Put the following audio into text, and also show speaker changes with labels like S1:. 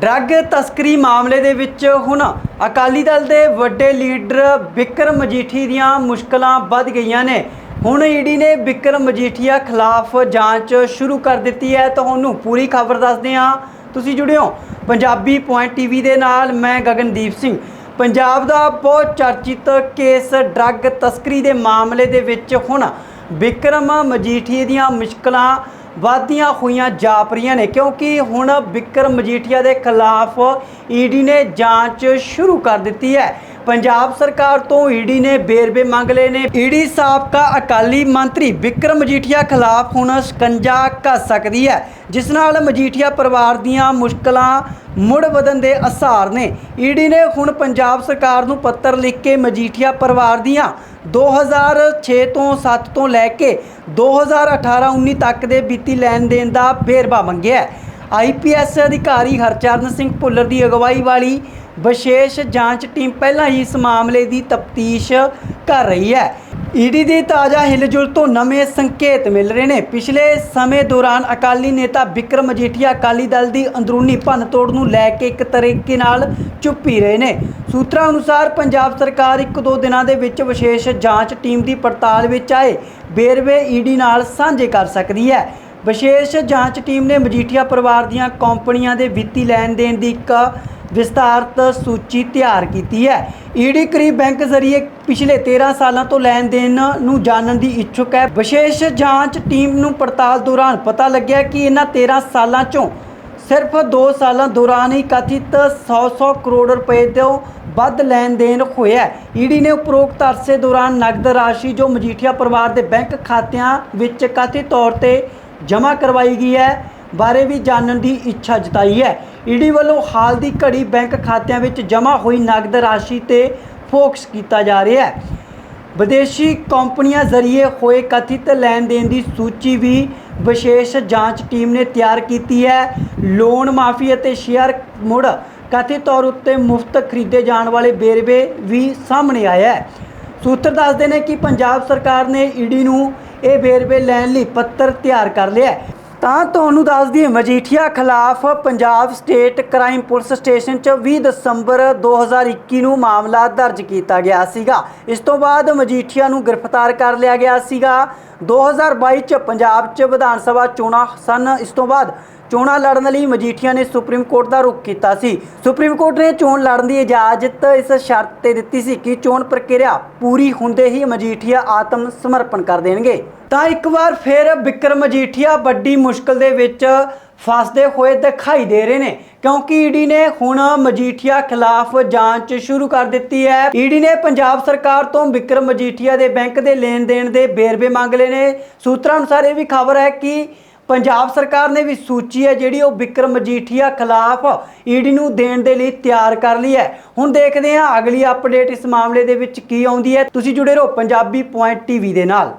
S1: Drug ਤਸਕਰੀ ਮਾਮਲੇ ਦੇ ਵਿੱਚ ਹੁਣ ਅਕਾਲੀ ਦਲ ਦੇ ਵੱਡੇ ਲੀਡਰ ਬਿਕਰਮ ਮਜੀਠੀ ਦੀਆਂ ਮੁਸ਼ਕਲਾਂ ਵੱਧ ਗਈਆਂ ਨੇ। ਹੁਣ ਈਡੀ ਨੇ ਬਿਕਰਮ ਮਜੀਠੀਆ ਖਿਲਾਫ ਜਾਂਚ ਸ਼ੁਰੂ ਕਰ ਦਿੱਤੀ ਹੈ। ਤੁਹਾਨੂੰ ਪੂਰੀ ਖਬਰ ਦੱਸਦੇ ਹਾਂ। ਤੁਸੀਂ ਜੁੜਿਓ ਪੰਜਾਬੀ ਪੁਆਇੰਟ ਟੀਵੀ ਦੇ ਨਾਲ। ਮੈਂ ਗਗਨਦੀਪ ਸਿੰਘ। ਪੰਜਾਬ ਦਾ ਬਹੁਤ ਚਰਚਿਤ ਕੇਸ ਡਰੱਗ ਤਸਕਰੀ ਦੇ ਮਾਮਲੇ ਦੇ ਵਿੱਚ ਹੁਣ ਵਿਕਰਮ ਮਜੀਠੀਏ ਦੀਆਂ ਮੁਸ਼ਕਲਾਂ ਵਧਦੀਆਂ ਹੋਈਆਂ ਜਾਪ ਰਹੀਆਂ ਨੇ, ਕਿਉਂਕਿ ਹੁਣ ਵਿਕਰਮ ਮਜੀਠੀਆ ਦੇ ਖਿਲਾਫ ਈਡੀ ਨੇ ਜਾਂਚ ਸ਼ੁਰੂ ਕਰ ਦਿੱਤੀ ਹੈ। ਪੰਜਾਬ ਸਰਕਾਰ ਤੋਂ ਈਡੀ ਨੇ ਬੇਰਵੇ ਮੰਗ ਲਏ ਨੇ। ਈਡੀ ਸਾਬਕਾ ਅਕਾਲੀ ਮੰਤਰੀ ਵਿਕਰਮ ਮਜੀਠੀਆ ਖਿਲਾਫ ਹੁਣ ਸ਼ਿਕੰਜਾ ਕੱਸ ਸਕਦੀ ਹੈ, ਜਿਸ ਨਾਲ ਮਜੀਠੀਆ ਪਰਿਵਾਰ ਦੀਆਂ ਮੁਸ਼ਕਲਾਂ ਮੁੜ ਵਧਣ ਦੇ ਅਸਾਰ ਨੇ। ਈਡੀ ਨੇ ਹੁਣ ਪੰਜਾਬ ਸਰਕਾਰ ਨੂੰ ਪੱਤਰ ਲਿਖ ਕੇ ਮਜੀਠੀਆ ਪਰਿਵਾਰ ਦੀਆਂ 2006 ਤੋਂ 7 ਤੋਂ ਲੈ ਕੇ 2018-19 ਤੱਕ ਦੇ ਵਿੱਤੀ ਲੈਣ ਦੇਣ ਦਾ ਵੇਰਵਾ ਮੰਗਿਆ ਹੈ। ਆਈਪੀਐਸ ਅਧਿਕਾਰੀ ਹਰਚਰਨ ਸਿੰਘ ਭੁੱਲਰ ਦੀ ਅਗਵਾਈ ਵਾਲੀ ਵਿਸ਼ੇਸ਼ ਜਾਂਚ ਟੀਮ ਪਹਿਲਾਂ ਹੀ ਇਸ ਮਾਮਲੇ ਦੀ ਤਫਤੀਸ਼ ਕਰ ਰਹੀ ਹੈ। ਈਡੀ ਦੀ ਤਾਜ਼ਾ ਹਿਲਜੁਲ ਤੋਂ ਨਵੇਂ ਸੰਕੇਤ ਮਿਲ ਰਹੇ ਨੇ। ਪਿਛਲੇ ਸਮੇਂ ਦੌਰਾਨ ਅਕਾਲੀ ਨੇਤਾ ਵਿਕਰਮ ਮਜੀਠੀਆ ਅਕਾਲੀ ਦਲ ਦੀ ਅੰਦਰੂਨੀ ਭੰਨਤੋੜ ਨੂੰ ਲੈ ਕੇ ਇੱਕ ਤਰੀਕੇ ਨਾਲ ਚੁੱਪ ਹੀ ਰਹੇ ਨੇ। ਸੂਤਰਾਂ ਅਨੁਸਾਰ ਪੰਜਾਬ ਸਰਕਾਰ ਇੱਕ ਦੋ ਦਿਨਾਂ ਦੇ ਵਿੱਚ ਵਿਸ਼ੇਸ਼ ਜਾਂਚ ਟੀਮ ਦੀ ਪੜਤਾਲ ਵਿੱਚ ਆਏ। ਵੇਰਵੇ ਈਡੀ ਨਾਲ ਸਾਂਝੇ ਕਰ ਸਕਦੀ ਹੈ। ਵਿਸ਼ੇਸ਼ ਜਾਂਚ ਟੀਮ ਨੇ ਮਜੀਠੀਆ ਪਰਿਵਾਰ ਦੀਆਂ ਕੰਪਨੀਆਂ ਦੇ ਵਿੱਤੀ ਲੈਣ ਦੇਣ ਦੀ ਇੱਕ ਵਿਸਤਾਰਤ ਸੂਚੀ ਤਿਆਰ ਕੀਤੀ ਹੈ। ਈਡੀ ਕਰੀਬ ਬੈਂਕ ਜ਼ਰੀਏ ਪਿਛਲੇ 13 ਸਾਲਾਂ ਤੋਂ ਲੈਣ ਦੇਣ ਨੂੰ ਜਾਣਨ ਦੀ ਇੱਛੁਕ ਹੈ। ਵਿਸ਼ੇਸ਼ ਜਾਂਚ ਟੀਮ ਨੂੰ ਪੜਤਾਲ ਦੌਰਾਨ ਪਤਾ ਲੱਗਿਆ ਕਿ ਇਹਨਾਂ 13 ਸਾਲਾਂ ਚੋਂ ਸਿਰਫ 2 ਸਾਲਾਂ ਦੌਰਾਨ ਹੀ ਕਥਿਤ 100-100 ਕਰੋੜ ਰੁਪਏ ਤੋਂ ਵੱਧ ਲੈਣ ਦੇਣ ਹੋਇਆ ਈਡੀ ਨੇ ਉਪਰੋਕਤ ਅਰਸੇ ਦੌਰਾਨ ਨਕਦ ਰਾਸ਼ੀ ਜੋ ਮਜੀਠੀਆ ਪਰਿਵਾਰ ਦੇ ਬੈਂਕ ਖਾਤਿਆਂ ਵਿੱਚ ਕਥਿਤ ਤੌਰ ਤੇ ਜਮ੍ਹਾਂ ਕਰਵਾਈ ਗਈ ਹੈ, ਬਾਰੇ ਵੀ ਜਾਣਨ ਦੀ ਇੱਛਾ ਜਤਾਈ ਹੈ। ਈਡੀ ਵੱਲੋਂ ਹਾਲ ਦੀ ਘੜੀ ਬੈਂਕ ਖਾਤਿਆਂ ਵਿੱਚ ਜਮ੍ਹਾਂ ਹੋਈ ਨਕਦ ਰਾਸ਼ੀ ਤੇ ਫੋਕਸ ਕੀਤਾ ਜਾ ਰਿਹਾ ਹੈ। ਵਿਦੇਸ਼ੀ ਕੰਪਨੀਆਂ ਜ਼ਰੀਏ ਹੋਏ ਕਥਿਤ ਲੈਣ ਦੇਣ ਦੀ ਸੂਚੀ ਵੀ ਵਿਸ਼ੇਸ਼ ਜਾਂਚ ਟੀਮ ਨੇ ਤਿਆਰ ਕੀਤੀ ਹੈ। ਲੋਨ ਮਾਫੀ ਅਤੇ ਸ਼ੇਅਰ ਮੁੜ ਕਥਿਤ ਤੌਰ ਉੱਤੇ ਮੁਫਤ ਖਰੀਦੇ ਜਾਣ ਵਾਲੇ ਵੇਰਵੇ ਵੀ ਸਾਹਮਣੇ ਆਇਆ ਹੈ। ਸੂਤਰ ਦੱਸਦੇ ਨੇ ਕਿ ਪੰਜਾਬ ਸਰਕਾਰ ਨੇ ਈਡੀ ਨੂੰ ਇਹ ਵੇਰਵੇ ਲੈਣ ਲਈ ਪੱਤਰ ਤਿਆਰ ਕਰ ਲਿਆ ਤਾਂ ਤੁਹਾਨੂੰ ਦੱਸ ਦਈਏ, ਮਜੀਠੀਆ ਖਿਲਾਫ Punjab state crime police station 'ਚ 20 ਦਸੰਬਰ 2021 ਨੂੰ ਮਾਮਲਾ ਦਰਜ ਕੀਤਾ ਗਿਆ ਸੀਗਾ। ਇਸ ਤੋਂ ਬਾਅਦ ਮਜੀਠੀਆ ਨੂੰ ਗ੍ਰਿਫਤਾਰ ਕਰ ਲਿਆ ਗਿਆ ਸੀਗਾ। 2022 'ਚ ਪੰਜਾਬ 'ਚ ਵਿਧਾਨ ਸਭਾ ਚੋਣਾਂ ਸਨ। ਇਸ ਤੋਂ ਬਾਅਦ ਚੋਣਾਂ ਲੜਨ ਲਈ ਮਜੀਠੀਆ ਨੇ ਸੁਪਰੀਮ ਕੋਰਟ ਦਾ ਰੁਖ ਕੀਤਾ ਸੀ। ਸੁਪਰੀਮ ਕੋਰਟ ਨੇ ਚੋਣ ਲੜਨ ਦੀ ਇਜਾਜ਼ਤ ਇਸ ਸ਼ਰਤ ਤੇ ਦਿੱਤੀ ਸੀ ਕਿ ਚੋਣ ਪ੍ਰਕਿਰਿਆ ਪੂਰੀ ਹੁੰਦੇ ਹੀ ਮਜੀਠੀਆ ਆਤਮ ਸਮਰਪਣ ਕਰ ਦੇਣਗੇ। ਤਾਂ ਇੱਕ ਵਾਰ ਫਿਰ ਵਿਕਰਮ ਮਜੀਠੀਆ ਵੱਡੀ ਮੁਸ਼ਕਲ ਦੇ ਵਿੱਚ ਫਸਦੇ ਹੋਏ ਦਿਖਾਈ ਦੇ ਰਹੇ ਨੇ, ਕਿਉਂਕਿ ਈਡੀ ਨੇ ਹੁਣ ਮਜੀਠੀਆ ਖਿਲਾਫ ਜਾਂਚ ਸ਼ੁਰੂ ਕਰ ਦਿੱਤੀ ਹੈ। ਈਡੀ ਨੇ ਪੰਜਾਬ ਸਰਕਾਰ ਤੋਂ ਵਿਕਰਮ ਮਜੀਠੀਆ ਦੇ ਬੈਂਕ ਦੇ ਲੈਣ ਦੇਣ ਦੇ ਵੇਰਵੇ ਮੰਗ ਲਏ ਨੇ। ਸੂਤਰਾਂ ਅਨੁਸਾਰ ਇਹ ਵੀ ਖਬਰ ਹੈ ਕਿ ਪੰਜਾਬ ਸਰਕਾਰ ਨੇ ਵੀ ਸੂਚੀ ਹੈ ਜਿਹੜੀ ਉਹ ਵਿਕਰਮ ਮਜੀਠੀਆ ਖਿਲਾਫ ਈਡੀ ਨੂੰ ਦੇਣ ਦੇ ਲਈ ਤਿਆਰ ਕਰ ਲਈ ਹੈ। ਹੁਣ ਦੇਖਦੇ ਹਾਂ ਅਗਲੀ ਅਪਡੇਟ ਇਸ ਮਾਮਲੇ ਦੇ ਵਿੱਚ ਕੀ ਆਉਂਦੀ ਹੈ। ਤੁਸੀਂ ਜੁੜੇ ਰਹੋ ਪੰਜਾਬੀ ਪੁਆਇੰਟ ਟੀਵੀ ਦੇ ਨਾਲ।